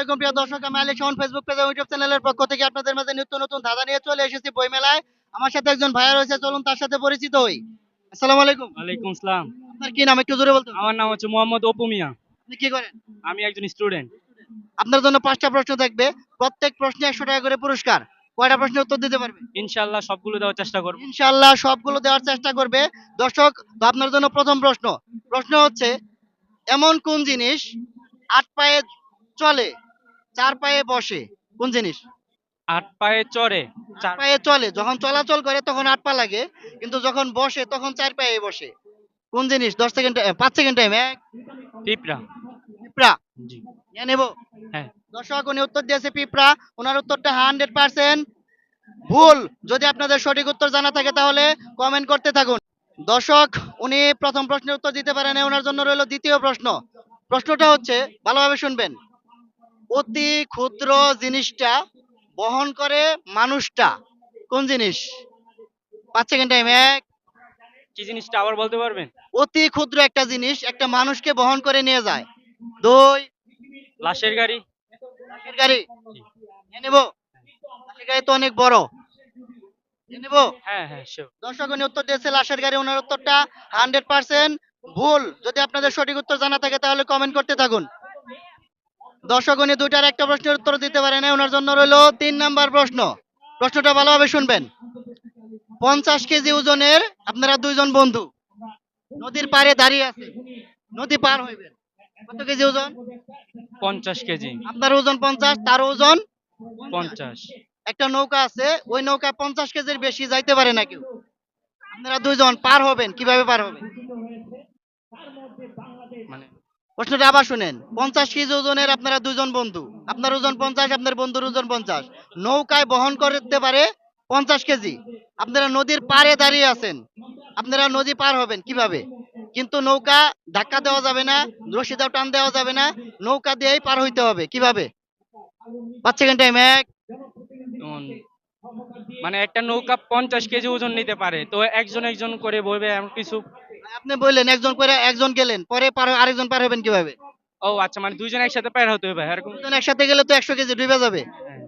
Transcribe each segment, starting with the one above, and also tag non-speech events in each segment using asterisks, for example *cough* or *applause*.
আলাইকুম প্রিয় দর্শক আমি Ali Shahan Facebook page YouTube চ্যানেলের পক্ষ থেকে আপনাদের মাঝে নিত্য নতুন ধাঁধা নিয়ে চলে এসেছি বই মেলায় আমার সাথে একজন ভাইয়া রয়েছে চলুন তার সাথে পরিচিত হই। আসসালামু আলাইকুম। ওয়ালাইকুম সালাম। আপনার কি নাম একটু জোরে বলতে? আমার নাম হচ্ছে মোহাম্মদ অপু মিয়া। আপনি কি করেন? আমি একজন স্টুডেন্ট আপনার জন্য পাঁচটা প্রশ্ন থাকবে। প্রত্যেক প্রশ্নে একশো টাকা করে পুরস্কার। কয়টা প্রশ্নের উত্তর দিতে পারবে? ইনশাআল্লাহ সবগুলো দেওয়ার চেষ্টা করব। ইনশাআল্লাহ সবগুলো দেওয়ার চেষ্টা করবে। দর্শক আপনার জন্য প্রথম প্রশ্ন। প্রশ্ন হচ্ছে এমন কোন জিনিস আট পায়ে চলে চার পায়ে বসে। কোন জিনিস? আট পায়ে চড়ে চার পায়ে চলে। যখন চলাচল করে তখন আট পা লাগে কিন্তু যখন বসে তখন চার পায়ে বসে। কোন জিনিস? দশ সেকেন্ড পাঁচ সেকেন্ড টাইম এক। পিঁপড়া। পিঁপড়া? জি। নিয়ে নেব। হ্যাঁ। দর্শক উনি উত্তর দিয়েছে পিঁপড়া। ওনার উত্তরটা হান্ড্রেড পার্সেন্ট ভুল। যদি আপনাদের সঠিক উত্তর জানা থাকে তাহলে কমেন্ট করতে থাকুন। দর্শক উনি প্রথম প্রশ্নের উত্তর দিতে পারেন। ওনার জন্য রইল দ্বিতীয় প্রশ্ন। প্রশ্নটা হচ্ছে ভালোভাবে শুনবেন। অতি ক্ষুদ্র জিনিসটা বহন করে মানুষটা। কোন জিনিস? পাঁচ সেকেন্ড টাইম এক। কি জিনিসটা আবার বলতে পারবেন? অতি ক্ষুদ্র একটা জিনিস একটা মানুষকে বহন করে নিয়ে যায়। দুই। লাশের গাড়ি। লাশের গাড়ি। নিয়ে নেব। লাশের গাড়ি তো অনেক বড়। নিয়ে নেব। হ্যাঁ হ্যাঁ দর্শক উনি উত্তর দিয়েছে লাশের গাড়ি ওনার উত্তরটা হান্ড্রেড পার্সেন্ট ভুল। যদি আপনাদের সঠিক উত্তর জানা থাকে তাহলে কমেন্ট করতে থাকুন। দর্শক উনি দুইটার একটা প্রশ্নের উত্তর দিতে পারে না ওনার জন্য রইল তিন নাম্বার প্রশ্ন। প্রশ্নটা ভালোভাবে শুনবেন। পঞ্চাশ কেজি ওজনের আপনারা দুইজন বন্ধু। নদীর পাড়ে দাঁড়িয়ে আছে। নদী পার হইবেন। কত কেজি ওজন? পঞ্চাশ কেজি। আপনার ওজন পঞ্চাশ তার ওজন পঞ্চাশ। একটা নৌকা আছে। ওই নৌকা পঞ্চাশ কেজির বেশি যাইতে পারে না কেউ। আপনারা দুইজন পার হবেন। কীভাবে পার হবেন? প্রশ্নটা আবার শুনেন। পঞ্চাশ কেজি ওজনের আপনারা দুজন বন্ধু। আপনার ওজন পঞ্চাশ, আপনার বন্ধুর ওজন পঞ্চাশ। নৌকায় বহন করতে পারে পঞ্চাশ কেজি। আপনারা নদীর পাড়ে দাঁড়িয়ে আছেন। আপনারা নদী পার হবেন কীভাবে? কিন্তু নৌকা ধাক্কা দেওয়া যাবে না, রশি দাও, টান দেওয়া যাবে না। নৌকা দিয়েই পার হইতে হবে। কীভাবে? পাঁচ সেকেন্ড টাইম এক। মানে একটা নৌকা পঞ্চাশ কেজি ওজন নিতে পারে। তো একজন একজন করে বলবে, এমন কিছু আপনি বললেন একজন করে একজন গেলেন পরে পার আরেকজন পার হবেন কীভাবে? ও আচ্ছা মানে দুইজন একসাথে পার হতে হবে এরকম? দুজন একসাথে গেলে তো একশো কেজি ডুবে যাবে। হ্যাঁ।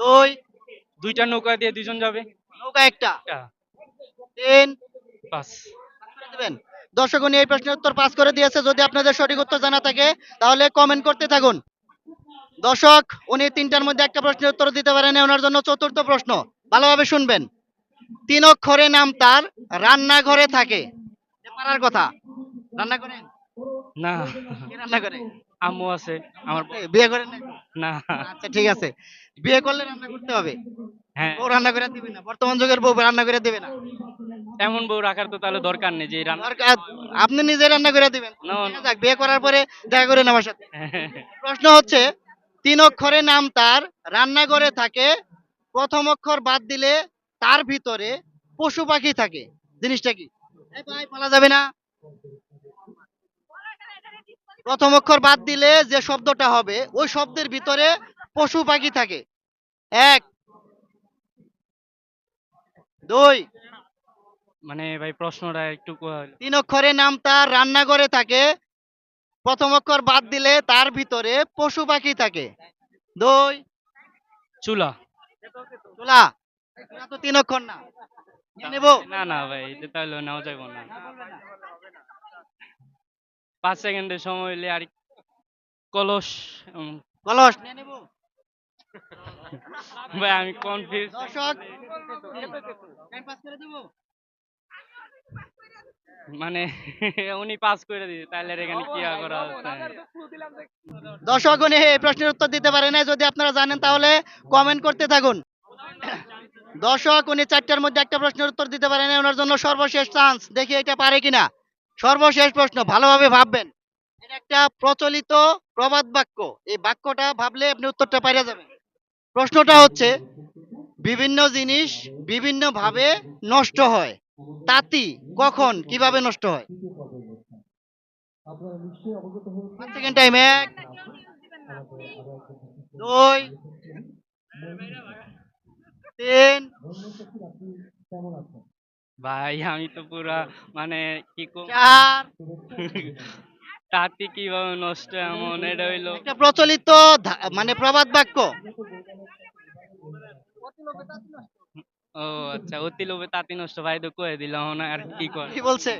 দুই। দুইটা নৌকা দিয়ে দুইজন যাবে? নৌকা একটা। তিন। করে দিবেন। দর্শক উনি এই প্রশ্নের উত্তর পাস করে দিয়েছে। যদি আপনাদের সঠিক উত্তর জানা থাকে তাহলে কমেন্ট করতে থাকুন। দর্শক উনি তিনটার মধ্যে একটা প্রশ্নের উত্তর দিতে পারেন ওনার জন্য চতুর্থ প্রশ্ন। ভালোভাবে শুনবেন। তিন অক্ষরে নাম তার রান্নাঘরে থাকে। পারার কথা। রান্না করেন? না। কে রান্না করে? আম্মু আছে আমার এ, বিয়ে করেন না? না। আচ্ছা ঠিক আছে। বিয়ে করলে রান্না করতে হবে? হ্যাঁ। বউ রান্না করে দিবে না। বর্তমান যুগের বউ রান্না করে দিবে না? এমন বউ রাখার তো তাহলে দরকার নেই যে রান্না দরকার আপনি নিজে রান্না করে দিবেন। না, না। দেখা যাক, বিয়ে করার পরে দেখা করেন আমার সাথে। *laughs* প্রশ্ন হচ্ছে তিন অক্ষরে নাম তার রান্নাঘরে থাকে প্রথম অক্ষর বাদ দিলে তার ভিতরে পশু পাখি থাকে। জিনিসটা কি? ভাই বলা যাবে না। প্রথম অক্ষর বাদ দিলে যে শব্দটা হবে ওই শব্দের ভিতরে পশু পাখি থাকে। এক দুই। মানে ভাই প্রশ্নটা একটু তিন অক্ষরে নাম তার রান্নাঘরে থাকে। প্রথম অক্ষর বাদ দিলে তার ভিতরে পশু পাখি থাকে। দুই। চুলা। চুলা তো তিন অক্ষর না। নেব? না না ভাই এটা তাহলে নেওয়া যাবে না। পাঁচ সেকেন্ডের সময় আর কলস কলস। নিয়ে নেব। ভাই আমি কনফিউজ দর্শক টাইম পাস করে দেবো? মানে উনি পাস করে দিয়েছে তাহলে আর এখানে কি করা হচ্ছে? দর্শক উনি এই প্রশ্নের উত্তর দিতে পারে না যদি আপনারা জানেন তাহলে কমেন্ট করতে থাকুন। দর্শক, উনি চারটার মধ্যে একটা প্রশ্নের উত্তর দিতে পারেন, ওনার জন্য সর্বশেষ চান্স দেখি এটা পারে কিনা। সর্বশেষ প্রশ্ন, ভালোভাবে ভাববেন। এটা একটা প্রচলিত প্রবাদ বাক্য। এই বাক্যটা ভাবলে আপনি উত্তরটা পাইরা যাবেন। প্রশ্নটা হচ্ছে, বিভিন্ন জিনিস বিভিন্ন ভাবে নষ্ট হয়। তাঁতি কখন, কীভাবে নষ্ট হয়? টাইম এক, দুই তিন ভাই আমি তো পুরা মানে কি চার। তাঁতি কীভাবে নষ্ট এমন? এটা হইল একটা প্রচলিত মানে প্রবাদ বাক্য। ও আচ্ছা অতি লোভে তাঁতি নষ্ট। ভাই তো কয়ে দিলাম না আর কি কর? কি বলছে?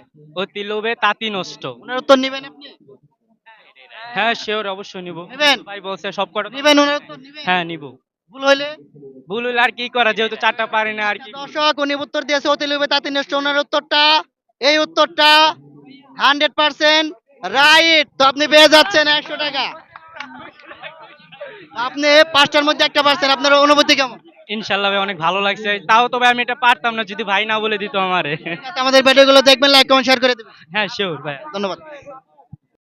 অতি লোভে তাঁতি নষ্ট। ওনার উত্তর নিবেন আপনি? হ্যাঁ শিওর অবশ্যই নিব? ভাই বলছে সব কটা নিবেন ওনার উত্তর নিবেন? হ্যাঁ নিব। ভুল হইলে? ভুল হইলে আর কি করা? যেহেতু চারটা পারি না আর কি। দর্শক উনি উত্তর দিয়েছে অতি লোভে তাঁতি ওনার উত্তরটা। এই উত্তরটা হান্ড্রেড পার্সেন্ট রাইট। তো আপনি পেয়ে যাচ্ছেন একশো টাকা। আপনি পাঁচটার মধ্যে একটা পারছেন। আপনার অনুভূতি কেমন? ইনশাল্লাহ ভাই অনেক ভালো লাগছে। তাও তবে আমি এটা পারতাম না। যদি ভাই না বলে দিত আমারে। আমাদের ভিডিওগুলো দেখবেন লাইক কমেন্ট শেয়ার করে দেবেন। হ্যাঁ শিওর ভাই। ধন্যবাদ।